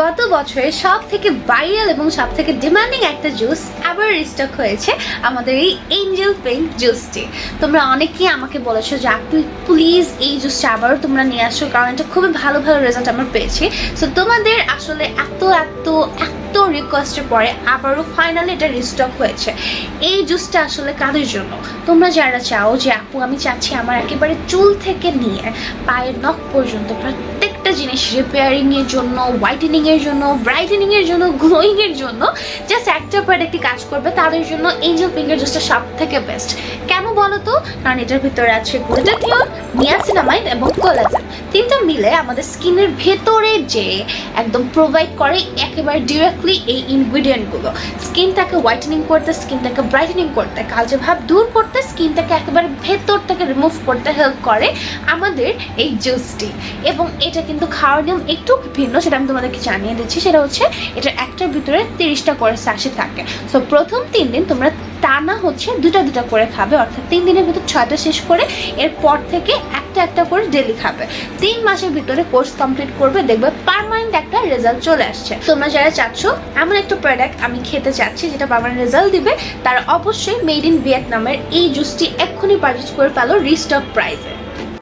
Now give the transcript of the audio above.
গত বছরে সব থেকে ভাইরাল এবং সব থেকে ডিমান্ডিং একটা জুস আবার রিস্টক হয়েছে আমাদের এই এঞ্জেল পিঙ্ক জুসটি তোমরা অনেকেই আমাকে বলেছ যে আপনি প্লিজ এই জুসটা আবারও তোমরা নিয়ে আসো, কারণ এটা খুবই ভালো ভালো রেজাল্ট আমরা পেয়েছি। সো তোমাদের আসলে এত এত এত রিকোয়েস্টের পরে আবারও ফাইনালি এটা রিস্টক হয়েছে। এই জুসটা আসলে কাদের জন্য? তোমরা যারা চাও যে, আপু, আমি চাচ্ছি আমার একেবারে চুল থেকে নিয়ে পায়ের নখ পর্যন্ত প্রত্যেকটা জিনিস রিপেয়ারিং এর জন্য হোয়াইটেনিং এর জন্য ব্রাইটেনিং এর জন্য গ্লোয়িং এর জন্য জাস্ট একটা পর একটি কাজ করবে, তাদের জন্য এঞ্জেল ফিঙ্গার জুসটা সব থেকে বেস্ট কেন বলো তো? কারণ এটার ভিতরে আছে গ্লুটাথিয়ন নিয়াসিনামাইড এবং কোলাজেন তিনটা মিলে আমাদের স্কিনের ভেতরে যে একদম প্রোভাইড করে একেবারে ডিরেক্টলি এই ইনগ্রিডিয়েন্টগুলো স্কিনটাকে হোয়াইটেনিং করতে স্কিনটাকে ব্রাইটেনিং করতে, কালচে ভাব দূর করতে স্কিনটাকে একেবারে ভেতর থেকে রিমুভ করতে হেল্প করে আমাদের এই জুসটি এবং এটা কিন্তু খাওয়ার নিয়ম একটু ভিন্ন, সেটা আমি তোমাদেরকে জানিয়ে দিচ্ছি। সেটা হচ্ছে, এটা একটার ভিতরে তিরিশটা করে স্যাশে থাকে। সো প্রথম তিন দিন তোমরা টানা হচ্ছে দুটা দুটা করে খাবে, অর্থাৎ তিন দিনের ভিতর ছয়টা শেষ করে এরপর থেকে একটা একটা করে ডেলি খাবে। তিন মাসের ভিতরে কোর্স কমপ্লিট করবে, দেখবে পারমানেন্ট একটা রেজাল্ট চলে আসছে। তোমরা যারা চাচ্ছ, এমন একটা প্রোডাক্ট আমি খেতে চাচ্ছি, যেটা পারমানেন্ট রেজাল্ট দিবে, তারা অবশ্যই মেড ইন ভিয়েতনামের এই জুসটি এক্ষুনি পারচেজ করে ফেলো রিস্টক প্রাইসে